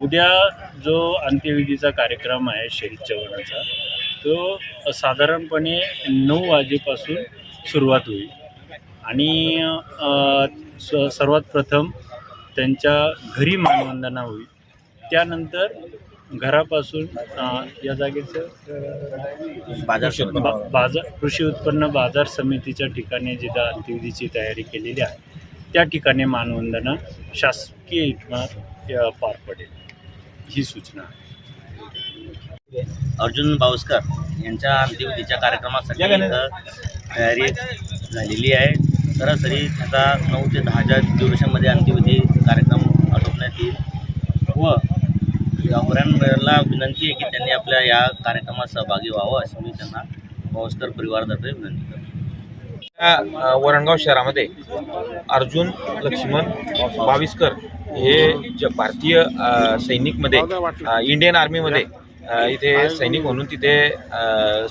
उद्या जो अंत्यविधीचा कार्यक्रम आहे शहीद जवानाचा तो साधारणपणे नऊ वाजेपासून सुरुवात होईल. आणि सर्वात प्रथम त्यांच्या घरी मानवंदना होईल. त्यानंतर घरापासून या जागेचं बाजार बा- बाजार कृषी उत्पन्न बाजार समितीच्या ठिकाणी जिथं अंत्यविधीची तयारी केलेली आहे त्या ठिकाणी मानवंदना शासकीय इतमात पार पडेल. ही सूचना आहे. अर्जुन बावस्कर यांच्या अंत्यविधीच्या कार्यक्रमासाठी तयारी झालेली आहे. सरासरी त्याचा नऊ ते दहाच्या ड्युरेशनमध्ये अंत्यविधी कार्यक्रम आटोपण्यात येईल. व गावकऱ्यांना विनंती आहे की त्यांनी आपल्या या कार्यक्रमात सहभागी व्हावं अशी मी त्यांना बावस्कर परिवारातर्फे विनंती करतो. वरणगाव शहरामध्ये अर्जुन लक्ष्मण बाविस्कर हे ज भारतीय सैनिकमध्ये इंडियन आर्मीमध्ये इथे सैनिक म्हणून तिथे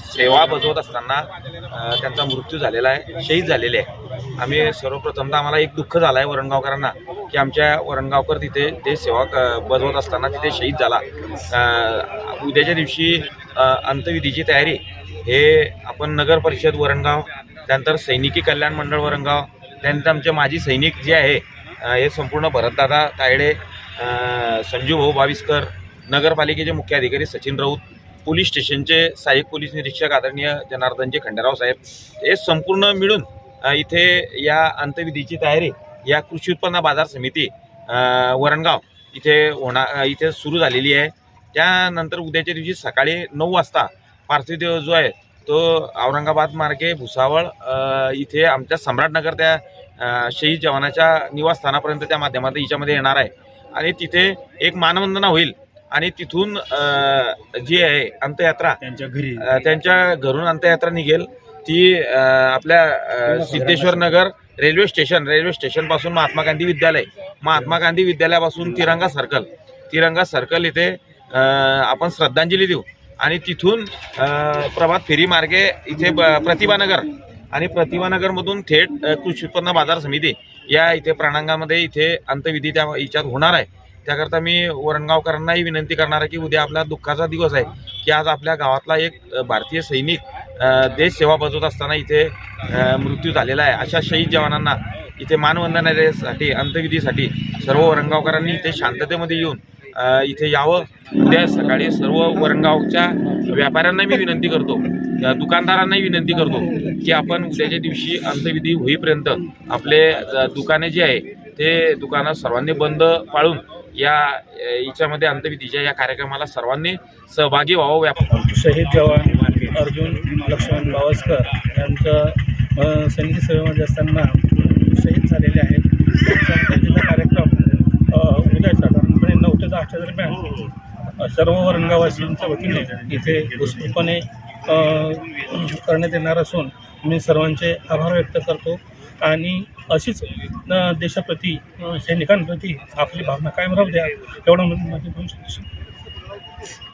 सेवा बजावत असताना त्यांचा मृत्यू झालेला आहे शहीद झालेले आहे. आम्ही सर्वप्रथमतः आम्हाला एक दुःख झालं आहे वरणगावकरांना की आमच्या वरणगावकर तिथे ते सेवा क- बजावत असताना तिथे शहीद झाला. उद्याच्या दिवशी अंत्यविधीची तयारी हे आपण नगर परिषद वरणगाव त्यानंतर सैनिकी कल्याण मंडळ वरणगाव त्यानंतर आमचे माजी सैनिक जे आहे हे संपूर्ण भरतदादा तायडे संजूभाऊ भाऊ बाविस्कर नगरपालिकेचे मुख्य अधिकारी सचिन राऊत पोलीस स्टेशनचे सहाय्यक पोलीस निरीक्षक आदरणीय जनार्दनजी खंडेराव साहेब हे संपूर्ण मिळून इथे या अंत्यविधीची तयारी या कृषी उत्पन्न बाजार समिती वरणगाव इथे होणार इथे सुरू झालेली आहे. त्यानंतर उद्याच्या दिवशी सकाळी नऊ वाजता पार्थिव देह जो आहे तो औरंगाबाद मार्गे भुसावळ इथे आमच्या सम्राटनगर त्या शहीद जवानाच्या निवासस्थानापर्यंत त्या माध्यमातून हिच्यामध्ये येणार आहे. आणि तिथे एक मानवंदना होईल. आणि तिथून जी आहे अंत्ययात्रा त्यांच्या घरी. त्यांच्या घरून अंत्ययात्रा निघेल. ती आपल्या Siddheshwar Nagar railway station railway स्टेशनपासून महात्मा गांधी विद्यालय महात्मा गांधी विद्यालयापासून तिरंगा सर्कल तिरंगा सर्कल इथे आपण श्रद्धांजली देऊ. आणि तिथून प्रभात फेरी मार्गे इथे प्रतिभानगर आणि प्रतिभानगरमधून थेट कृषी उत्पन्न बाजार समिती या इथे प्रणांगामध्ये इथे अंत्यविधी त्या याच्यात होणार आहे. त्याकरता मी वरणगावकरांनाही विनंती करणार आहे की उद्या आपला दुःखाचा दिवस आहे की आज आपल्या गावातला एक भारतीय सैनिक देश सेवा बजावत असताना इथे मृत्यू झालेला आहे. अशा शहीद जवानांना इथे मानवंदनासाठी अंत्यविधीसाठी सर्व वरणगावकरांनी इथे शांततेमध्ये येऊन इथे यावं. उद्या सकाळी सर्व वरणगावच्या व्यापाऱ्यांना मी विनंती करतो दुकानदारांनाही विनंती करतो की आपण उद्याच्या दिवशी अंत्यविधी होईपर्यंत आपले दुकाने जे आहे ते दुकानं सर्वांनी बंद पाळून या याच्यामध्ये अंत्यविधीच्या या कार्यक्रमाला सर्वांनी सहभागी व्हावं. व्याप शहीद जवान अर्जुन लक्ष्मण बावस्कर यांचं सैनिक सेवेमध्ये असताना शहीद झालेले आहेत त्यांचा अंत्यविधीचा कार्यक्रम अ, उद्या साधारणपणे नऊ ते दहाच्या दरम्यान अ, सर्व वरणगाववासींच्या वतीने इथे उत्स्फूर्तपणे करण्यात येणार असून मी सर्वांचे आभार व्यक्त करतो. आणि अशीच देशाप्रती सैनिकांप्रती आपली भावना कायम राहू द्या एवढं माझे दोन